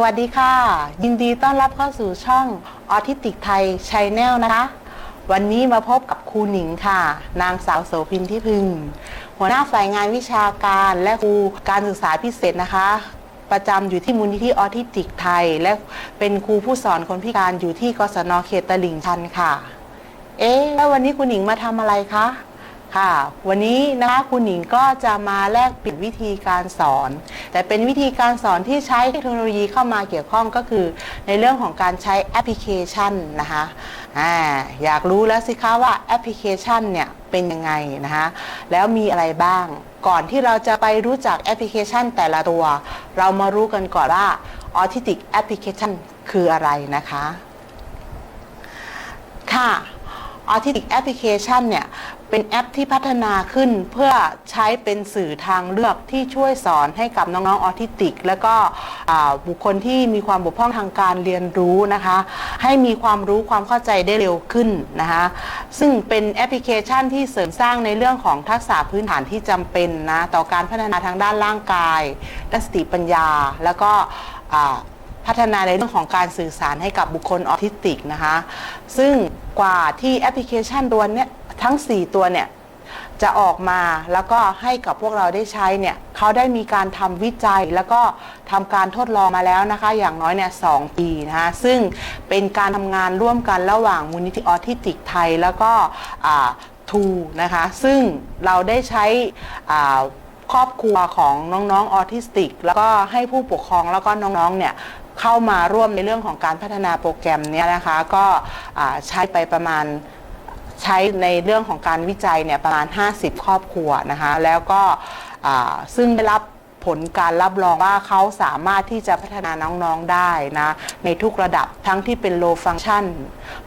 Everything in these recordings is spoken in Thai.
สวัสดีค่ะ ยินดีต้อนรับเข้าสู่ช่องออทิติกไทยชแนลนะคะ วันนี้มาพบกับครูหนิงค่ะ นางสาวโสพินที่พึง หัวหน้าฝ่ายงานวิชาการและครูการศึกษาพิเศษนะคะ ประจำอยู่ที่มูลนิธิออทิติกไทย และเป็นครูผู้สอนคนพิการอยู่ที่กศนเขตตลิ่งชันค่ะ เอ๊ะแล้ววันนี้คุณหนิงมาทำอะไรคะ ค่ะวันนี้นะคะคุณหนิงก็จะมาแลกเปลี่ยนวิธีการสอน แต่เป็นวิธีการสอนที่ใช้เทคโนโลยีเข้ามาเกี่ยวข้องก็คือ ในเรื่องของการใช้แอปพลิเคชันนะคะอ่าอยากรู้แล้วสิคะว่าแอปพลิเคชันเนี่ยเป็นยังไงนะคะแล้วมีอะไรบ้าง ก่อนที่เราจะไปรู้จักแอปพลิเคชันแต่ละตัว เรามารู้กันก่อนว่า Autistic Application คืออะไรนะคะค่ะ Autistic Application เนี่ยเป็นแอปที่พัฒนาขึ้นเพื่อใช้เป็นสื่อทางเลือกที่ช่วยสอนให้กับน้องๆออทิสติก และก็บุคคลที่มีความบกพร่องทางการเรียนรู้นะคะ ให้มีความรู้ความเข้าใจได้เร็วขึ้นนะคะซึ่งเป็นแอปพลิเคชันที่เสริมสร้างในเรื่องของทักษะพื้นฐานที่จำเป็นนะต่อการพัฒนาทางด้านร่างกายและสติปัญญา แล้วก็พัฒนาในเรื่องของการสื่อสารให้กับบุคคลออทิสติกนะคะ ซึ่ง กว่าที่แอปพลิเคชันตัวเนี้ยทั้ง 4 ตัวเนี่ยจะออกมาแล้วก็ให้กับพวกเราได้ใช้เนี่ยเขาได้มีการทำวิจัยแล้วก็ทำการทดลองมาแล้วนะคะ อย่างน้อยเนี่ยสองปีนะคะซึ่งเป็นการทำงานร่วมกันระหว่างมูลนิธิออทิสติกไทยแล้วก็ทูนะคะซึ่งเราได้ใช้ครอบครัวของน้องๆออทิสติก แล้วก็ให้ผู้ปกครองแล้วก็น้องๆเนี่ย เข้ามาร่วมในเรื่องของการพัฒนาโปรแกรมเนี้ยนะคะ ก็ใช้ไปประมาณใช้ในเรื่องของการวิจัยเนี่ยประมาณ 50 ครอบครัวนะคะ แล้วก็ซึ่งได้รับ ผลการรับรองว่าเขาสามารถที่จะพัฒนาน้องๆได้นะ ในทุกระดับทั้งที่เป็น low function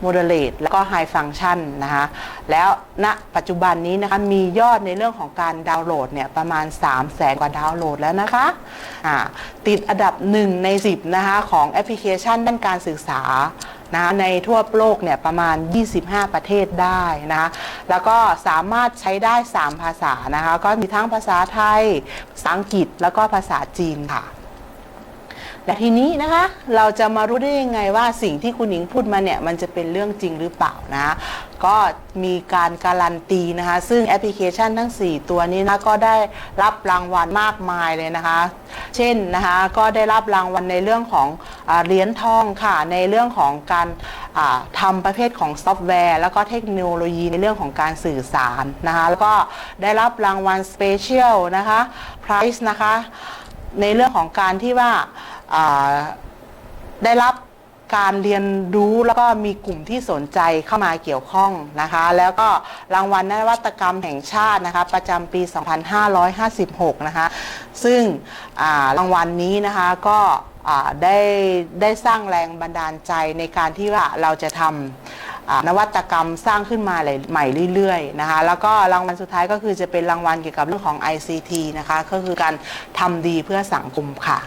moderate แล้วก็ high function นะคะแล้วณปัจจุบันนี้นะคะมียอดในเรื่องของการดาวน์โหลดเนี่ยประมาณ 3 0 0แสนกว่าดาวน์โหลดแล้วนะคะอ่าติดอันดับ 1 ใน 10 นะคะของแอปพลิเคชันด้านการศึกษา นะในทั่วโลกเนี่ยประมาณ 25 ประเทศได้นะคะแล้วก็สามารถใช้ได้ 3 ภาษานะคะก็มีทั้งภาษาไทยภาษาอังกฤษแล้วก็ภาษาจีนค่ะ และทีนี้นะคะเราจะมารู้ได้ยังไงว่าสิ่งที่คุณหญิงพูดมาเนี่ยมันจะเป็นเรื่องจริงหรือเปล่านะ ก็มีการการันตีนะคะ ซึ่งแอปพลิเคชันทั้ง 4 ตัวนี้นะก็ได้รับรางวัลมากมายเลยนะคะ เช่นนะคะก็ได้รับรางวัลในเรื่องของอเหรียญทองค่ะในเรื่องของการอ่าทำประเภทของซอฟต์แวร์ แล้วก็เทคโนโลยีในเรื่องของการสื่อสารนะคะแล้วก็ได้รับรางวัลสเปเชียลนะคะไพรส์นะคะในเรื่องของการที่ว่า ได้รับการเรียนรู้แล้วก็มีกลุ่มที่สนใจเข้ามาเกี่ยวข้องนะคะ แล้วก็รางวัลนวัตกรรมแห่งชาตินะคะประจำปี 2556 นะคะ ซึ่งรางวัลนนี้นะคะก็ได้ได้สร้างแรงบันดาลใจในการที่ว่าเราจะทำนวัตกรรมสร้างขึ้นมาใหม่เรื่อยๆนะคะ แล้วก็รางวัลสุดท้ายก็คือจะเป็นรางวัลเกี่ยวกับเรื่องของ ICT นะคะ ก็คือการทำดีเพื่อสังคมค่ะ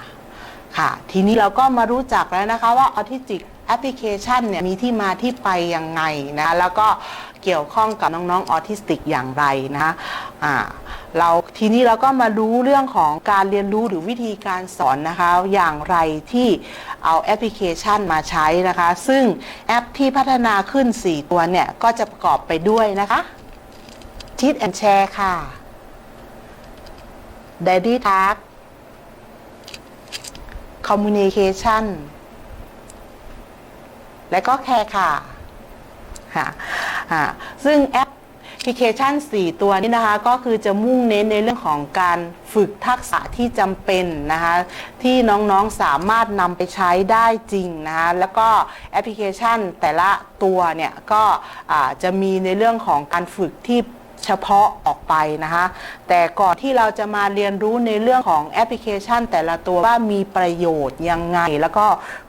ค่ะ ทีนี้เราก็มารู้จักแล้วนะคะว่า Autistic Application เนี่ยมีที่มาที่ไปยังไงนะแล้วก็เกี่ยวข้องกับน้องๆออทิสติกอย่างไรนะคะอ่าเราทีนี้เราก็มารู้เรื่องของการเรียนรู้หรือวิธีการสอนนะคะ อย่างไรที่เอาแอปพลิเคชันมาใช้นะคะ ซึ่งแอปที่พัฒนาขึ้น 4 ตัวเนี่ย ก็จะประกอบไปด้วยนะคะ Teach and Share ค่ะ Daddy Talk Communication และก็แคร์ค่ะค่ะซึ่งแอปพลิเคชัน 4 ตัวนี้นะคะ ก็คือจะมุ่งเน้นในเรื่องของการฝึกทักษะที่จำเป็นนะคะ ที่น้องๆสามารถนำไปใช้ได้จริงนะคะ แล้วก็แอปพลิเคชันแต่ละตัวเนี่ย ก็จะมีในเรื่องของการฝึกที่ เฉพาะออกไปนะคะ แต่ก่อนที่เราจะมาเรียนรู้ในเรื่องของแอปพลิเคชัน แต่ละตัวว่ามีประโยชน์ยังไง แล้วก็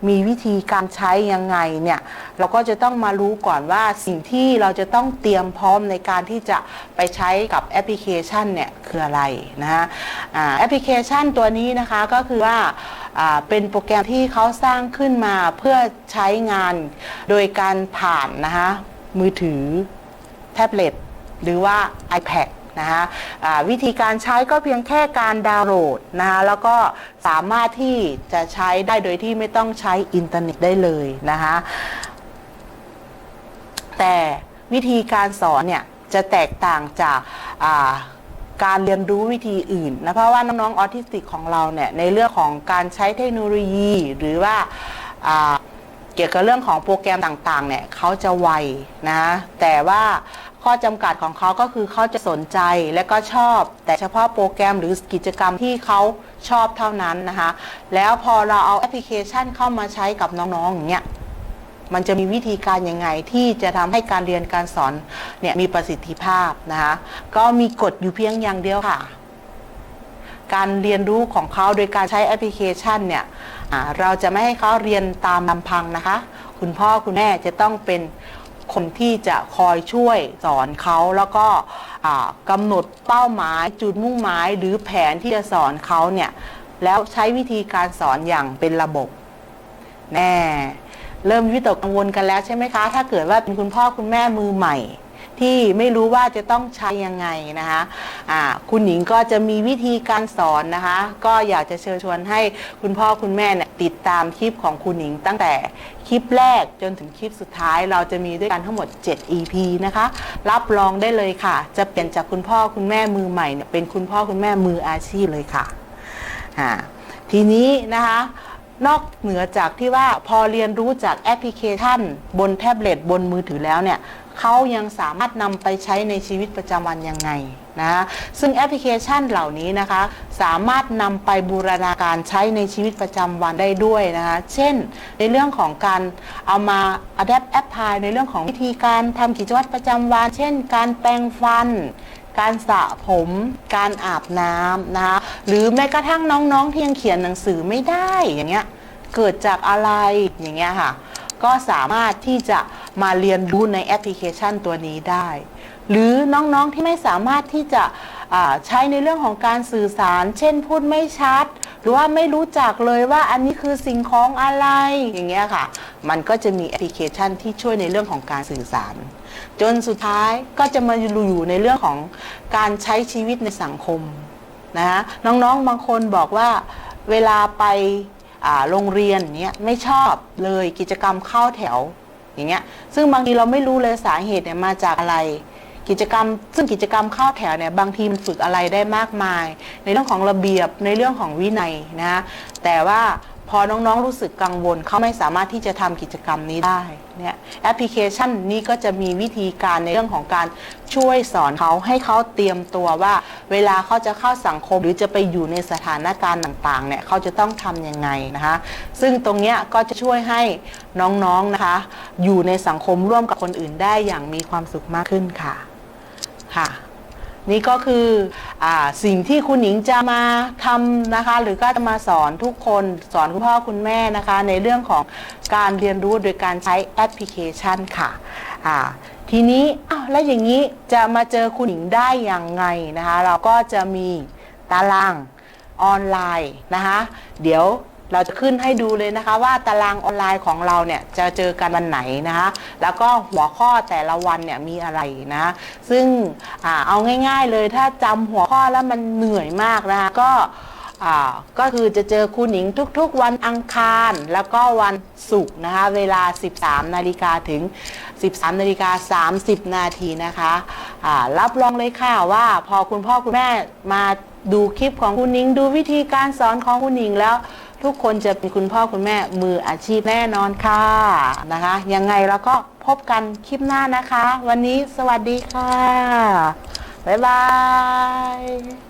มีวิธีการใช้ยังไงเนี่ยเราก็จะต้องมารู้ก่อนว่าสิ่งที่เราจะต้องเตรียมพร้อมในการที่จะไปใช้กับแอปพลิเคชันเนี่ยคืออะไรนะคะแอปพลิเคชันตัวนี้นะคะก็คือว่าเป็นโปรแกรมที่เขาสร้างขึ้นมาเพื่อใช้งานโดยการผ่านนะคะมือถือแท็บเล็ต หรือว่า iPad นะคะวิธีการใช้ก็เพียงแค่การดาวน์โหลดนะคะแล้วก็สามารถที่จะใช้ได้โดยที่ไม่ต้องใช้อินเทอร์เน็ตได้เลยนะคะแต่วิธีการสอนเนี่ยจะแตกต่างจากาการเรียนรู้วิธีอื่นนะเพราะว่าน้องๆออทิสติกของเราเนี่ยในเรื่องของการใช้เทคโนโลยี หรือว่าาเกี่ยวกับเรื่องของโปรแกรมต่างๆเนี่ยเขาจะไวนะแต่ว่า ข้อจำกัดของเขาก็คือเขาจะสนใจและก็ชอบ แต่เฉพาะโปรแกรมหรือกิจกรรมที่เขาชอบเท่านั้นนะคะ แล้วพอเราเอาแอปพลิเคชันเข้ามาใช้กับน้องๆอย่างเงี้ยมันจะมีวิธีการยังไงที่จะทำให้การเรียนการสอนเนี่ยมีประสิทธิภาพนะคะก็มีกฎอยู่เพียงอย่างเดียวค่ะ การเรียนรู้ของเขาโดยการใช้แอปพลิเคชันเนี่ยเราจะไม่ให้เขาเรียนตามลำพังนะคะ คุณพ่อคุณแม่จะต้องเป็น คนที่จะคอยช่วยสอนเขาแล้วก็กำหนดเป้าหมายจุดมุ่งหมายหรือแผนที่จะสอนเขาเนี่ยแล้วใช้วิธีการสอนอย่างเป็นระบบแน่เริ่มวิตกกังวลกันแล้วใช่ไหมคะ ถ้าเกิดว่าเป็นคุณพ่อคุณแม่มือใหม่ ที่ไม่รู้ว่าจะต้องใช้ยังไงนะคะอ่าคุณหญิงก็จะมีวิธีการสอนนะคะ ก็อยากจะเชิญชวนให้คุณพ่อคุณแม่เนี่ยติดตามคลิปของคุณหญิงตั้งแต่คลิปแรกจนถึงคลิปสุดท้ายเราจะมีด้วยกันทั้งหมด 7 EP นะคะ รับรองได้เลยค่ะ จะเปลี่ยนจากคุณพ่อคุณแม่มือใหม่เนี่ยเป็นคุณพ่อคุณแม่มืออาชีพเลยค่ะอ่าทีนี้นะคะนอกเหนือจากที่ว่าพอเรียนรู้จากแอปพลิเคชัน บนแท็บเล็ตบนมือถือแล้วเนี่ย เขายังสามารถนำไปใช้ในชีวิตประจำวันยังไงนะซึ่งแอปพลิเคชันเหล่านี้นะคะ สามารถนำไปบูรณาการใช้ในชีวิตประจำวันได้ด้วยนะคะ เช่น ในเรื่องของการเอามา adapt apply ในเรื่องของวิธีการทำกิจวัตรประจำวัน เช่น การแปรงฟัน การสระผม การอาบน้ำนะคะ หรือแม้กระทั่งน้องๆที่ยังเขียนหนังสือไม่ได้อย่างเงี้ย เกิดจากอะไรอย่างเงี้ยค่ะ ก็สามารถที่จะ มาเรียนรู้ในแอปพลิเคชันตัวนี้ได้ หรือน้องๆที่ไม่สามารถที่จะใช้ในเรื่องของการสื่อสาร เช่นพูดไม่ชัด หรือว่าไม่รู้จักเลยว่าอันนี้คือสิ่งของอะไรอย่างเงี้ยค่ะ มันก็จะมีแอปพลิเคชันที่ช่วยในเรื่องของการสื่อสาร จนสุดท้ายก็จะมาอยู่ในเรื่องของการใช้ชีวิตในสังคมนะคะน้องๆบางคนบอกว่าเวลาไปโรงเรียนเนี้ยไม่ชอบเลยกิจกรรมเข้าแถว อย่างเงี้ยซึ่งบางทีเราไม่รู้เลยสาเหตุเนี่ยมาจากอะไร กิจกรรม ซึ่งกิจกรรมเข้าแถวเนี่ยบางทีมันฝึกอะไรได้มากมาย ในเรื่องของระเบียบในเรื่องของวินัยนะแต่ว่า พอน้องๆรู้สึกกังวลเขาไม่สามารถที่จะทำกิจกรรมนี้ได้เนี่ยแอปพลิเคชันนี้ก็จะมีวิธีการในเรื่องของการช่วยสอนเขาให้เขาเตรียมตัวว่า เวลาเขาจะเข้าสังคม หรือจะไปอยู่ในสถานการณ์ต่างๆเนี่ยเขาจะต้องทำยังไงนะคะซึ่งตรงเนี้ยก็จะช่วยให้น้องๆนะคะ อยู่ในสังคมร่วมกับคนอื่นได้อย่างมีความสุขมากขึ้นค่ะค่ะ นี่ก็คืออสิ่งที่คุณหญิงจะมาทำนะคะ หรือก็จะมาสอนทุกคนสอนคุณพ่อคุณแม่นะคะ ในเรื่องของการเรียนรู้โดยการใช้แอปพลิเคชันค่ะทีนี้อ้าวแล้วอย่างนี้จะมาเจอคุณหญิงได้อย่างไงนะคะ เราก็จะมีตารางออนไลน์นะคะ เดี๋ยว เราจะขึ้นให้ดูเลยนะคะ ว่าตารางออนไลน์ของเราเนี่ยจะเจอกันวันไหนนะคะ แล้วก็หัวข้อแต่ละวันเนี่ยมีอะไรนะ ซึ่งอาเอาง่าย ๆ เลยถ้าจำหัวข้อแล้วมันเหนื่อยมากนะคะก็ก็คือจะเจอครูหนิงทุกๆ วันอังคาร แล้วก็วันศุกร์นะคะ เวลา 13 นาฬิกาถึง 13 นาฬิกา 30 นาทีนะคะรับรองเลยค่ะว่าพอคุณพ่อคุณแม่มาดูคลิปของคุณหนิง ดูวิธีการสอนของคุณหนิงแล้ว ทุกคนจะเป็นคุณพ่อคุณแม่มืออาชีพแน่นอนค่ะนะคะ ยังไงเราก็พบกันคลิปหน้านะคะ วันนี้สวัสดีค่ะ บ๊ายบาย